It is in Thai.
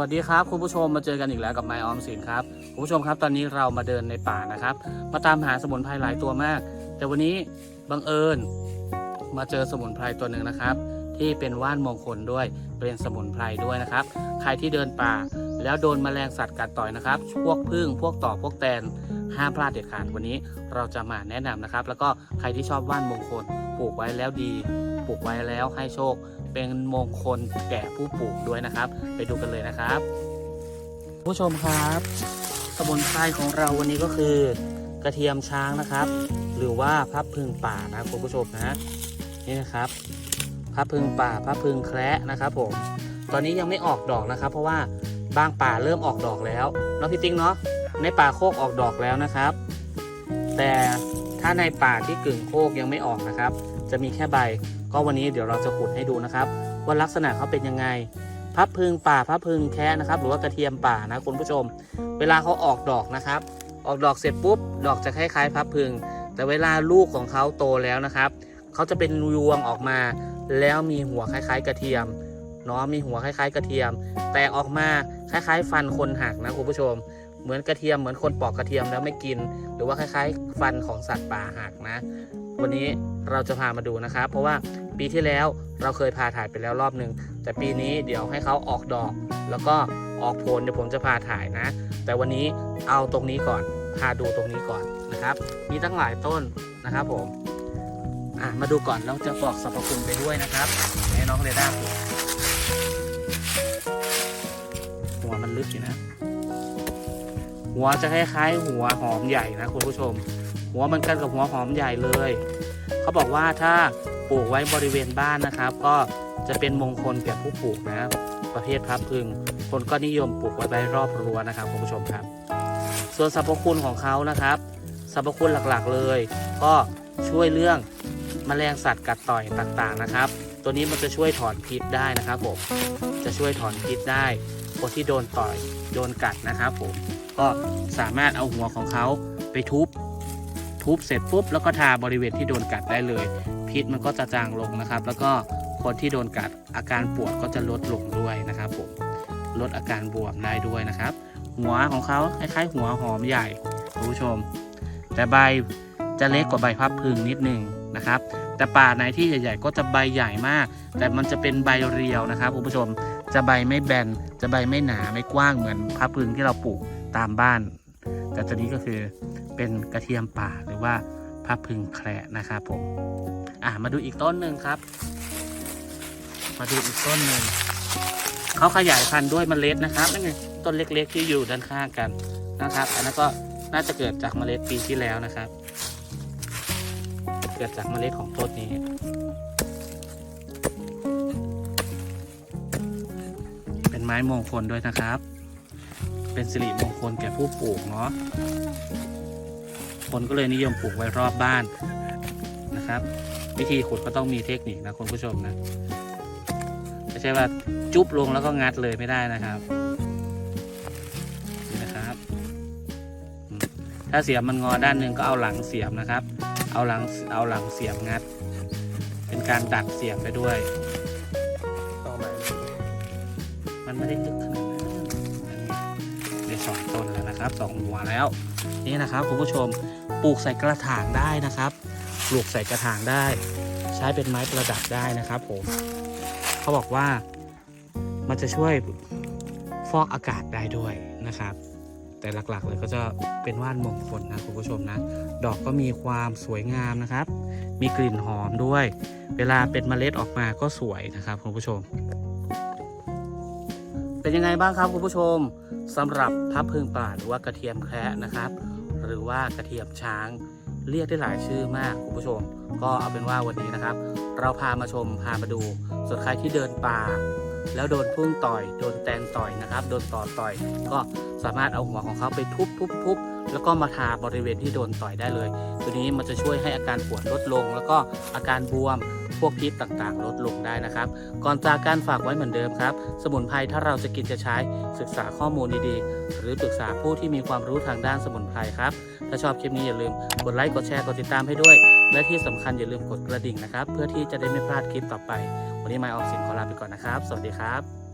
วัสดีครับคุณผู้ชมมาเจอกันอีกแล้วกับไมออมสินครับคุณผู้ชมครับตอนนี้เรามาเดินในป่านะครับ มาตามหาสมุนไพรหลายตัวมาก แต่วันนี้บังเอิญมาเจอสมุนไพรตัวหนึ่งนะครับ ที่เป็นว่านมงคลด้วยเป็นสมุนไพรด้วยนะครับ ใครที่เดินป่า แล้วโดนแมลงสัตว์กัดต่อยนะครับพวกพึ่งพวกต่อพวกแตนห้ามพลาดเด็ดขาดวันนี้เราจะมาแนะนำนะครับ แล้วก็ใครที่ชอบว่านมงคล ปลูกไว้แล้วดี ปลูกไว้แล้วให้โชค เป็นมงคลแก่ผู้ปลูกด้วยนะครับ ไปดูกันเลยนะครับ ผู้ชมครับสมุนไพรของเราวันนี้ก็คือกระเทียมช้างนะครับ หรือว่าพับพึงป่านะคุณผู้ชมนะนี่นะครับพับพึงป่าพับพึงแคระนะครับผมตอนนี้ยังไม่ออกดอกนะครับ เพราะว่าบางป่าเริ่มออกดอกแล้วเนาะพี่ติ๊งเนาะในป่าโคกออกดอกแล้วนะครับ แต่ ถ้าในป่าที่กึ่งโคกยังไม่ออกนะครับ จะมีแค่ใบ ก็วันนี้เดี๋ยวเราจะขุดให้ดูนะครับ ว่าลักษณะเขาเป็นยังไงพับพึงป่าพับพึงแคะนะครับ หรือว่ากระเทียมป่านะคุณผู้ชม เวลาเขาออกดอกนะครับ ออกดอกเสร็จปุ๊บ ดอกจะคล้ายๆ พับพึง แต่เวลาลูกของเขาโตแล้วนะครับเขาจะเป็นยวงออกมา แล้วมีหัวคล้าย ๆ กระเทียมเนาะมีหัวคล้าย ๆ กระเทียม แต่ออกมาคล้าย ๆ ฟันคนหักนะคุณผู้ชม เหมือนกระเทียมเหมือนคนปอกกระเทียมแล้วไม่กิน หรือว่าคล้าย ๆ ฟันของสัตว์ป่าหักนะ วันนี้เราจะพามาดูนะครับ เพราะว่าปีที่แล้วเราเคยพาถ่ายไปแล้วรอบหนึ่งแต่ปีนี้เดี๋ยวให้เขาออกดอก แล้วก็ออกผลเดี๋ยวผมจะพาถ่ายนะ แต่วันนี้เอาตรงนี้ก่อนพาดูตรงนี้ก่อนนะครับ มีตั้งหลายต้นนะครับผมอะมาดูก่อนแล้วจะบอกสรรพคุณไปด้วยนะครับให้น้องเรด้ดูหัวมันลึกอยู่นะ หัวจะคล้ายๆหัวหอมใหญ่นะคุณผู้ชม หัวมันกันกับหัวหอมใหญ่เลย เขาบอกว่าถ้าปลูกไว้บริเวณบ้านนะครับ ก็จะเป็นมงคลแก่ผู้ปลูกนะ ประเภทพับพึง คนก็นิยมปลูกไว้ใบรอบรั้วนะครับคุณผู้ชมครับ ส่วนสรรพคุณของเขานะครับ สรรพคุณหลักๆเลย ก็ช่วยเรื่องแมลงสัตว์กัดต่อยต่างๆนะครับ ตัวนี้มันจะช่วยถอนพิษได้นะครับผม จะช่วยถอนพิษได้คนที่โดนต่อยโดนกัดนะครับผม ก็สามารถเอาหัวของเขาไปทุบ ทุบเสร็จปุ๊บแล้วก็ทาบริเวณที่โดนกัดได้เลย พิษมันก็จะจางลงนะครับ แล้วก็คนที่โดนกัดอาการปวดก็จะลดลงด้วยนะครับผมลดอาการบวมได้ด้วยนะครับ หัวของเขาคล้ายๆ หัวหอมใหญ่คุณผู้ชม แต่ใบจะเล็กกว่าใบพับพึงนิดนึงนะครับ แต่ป่าไหนที่ใหญ่ ๆ ก็จะใบใหญ่มาก แต่มันจะเป็นใบเรียวนะครับคุณผู้ชมจะใบไม่แบนจะใบไม่หนาไม่กว้างเหมือนพับพึงที่เราปลูก ตามบ้าน แต่ตัวนี้ก็คือเป็นกระเทียมป่าหรือว่าพับพึงแคระนะครับผมอะมาดูอีกต้นหนึ่งครับ มาดูอีกต้นหนึ่งเขาขยายพันธุ์ด้วยเมล็ดนะครับนั่นไงต้นเล็กๆที่อยู่ด้านข้างกันนะครับ อันนั้นก็น่าจะเกิดจากเมล็ดปีที่แล้วนะครับ เกิดจากเมล็ดของต้นนี้เป็นไม้มงคลด้วยนะครับ เป็นสิริมงคลแก่ผู้ปลูกเนาะคนก็เลยนิยมปลูกไว้รอบบ้านนะครับ วิธีขุดก็ต้องมีเทคนิคนะคุณผู้ชมนะไม่ใช่ว่าจุ๊บลงแล้วก็งัดเลยไม่ได้นะครับนี่นะครับอืมถ้าเสียมมันงอด้านหนึ่งก็เอาหลังเสียมนะครับ เอาหลังเอาหลังเสียมงัด เป็นการดัดเสียมไปด้วยต่อมามันไม่ได้ลึกขนาด นั้นได้สองต้นแล้วนะครับสองหัวแล้ว นี่นะครับคุณผู้ชมปลูกใส่กระถางได้นะครับปลูกใส่กระถางได้ ใช้เป็นไม้ประดับได้นะครับผมเขาบอกว่ามันจะช่วยฟอกอากาศได้ด้วยนะครับ แต่หลักๆเลยก็จะเป็นว่านมงคลนะคุณผู้ชมนะ ดอกก็มีความสวยงามนะครับ มีกลิ่นหอมด้วย เวลาเป็นเมล็ดออกมาก็สวยนะครับคุณผู้ชม เป็นยังไงบ้างครับคุณผู้ชมสำหรับพับพึงป่าหรือว่ากระเทียมแคระนะครับ หรือว่ากระเทียมช้าง เรียกได้หลายชื่อมากคุณผู้ชม ก็เอาเป็นว่าวันนี้นะครับ เราพามาชมพามาดูส่วนใครที่เดินป่า แล้วโดนพึ่งต่อย โดนแตนต่อยนะครับ โดนต่อต่อย ก็สามารถเอาหัวของเขาไปทุบทุบทุบแล้วก็มาทาบริเวณที่โดนต่อยได้เลย ตัวนี้มันจะช่วยให้อาการปวดลดลง แล้วก็อาการบวม พวกพิษต่างๆ ลดลงได้นะครับ ก่อนจากการฝากไว้เหมือนเดิมครับ สมุนไพรถ้าเราจะกินจะใช้ศึกษาข้อมูลดีๆ หรือปรึกษาผู้ที่มีความรู้ทางด้านสมุนไพรครับ ถ้าชอบคลิปนี้อย่าลืมกดไลค์กดแชร์กดติดตามให้ด้วย และที่สำคัญอย่าลืมกดกระดิ่งนะครับ เพื่อที่จะได้ไม่พลาดคลิปต่อไป วันนี้ไมออกสินขอลาไปก่อนนะครับ สวัสดีครับ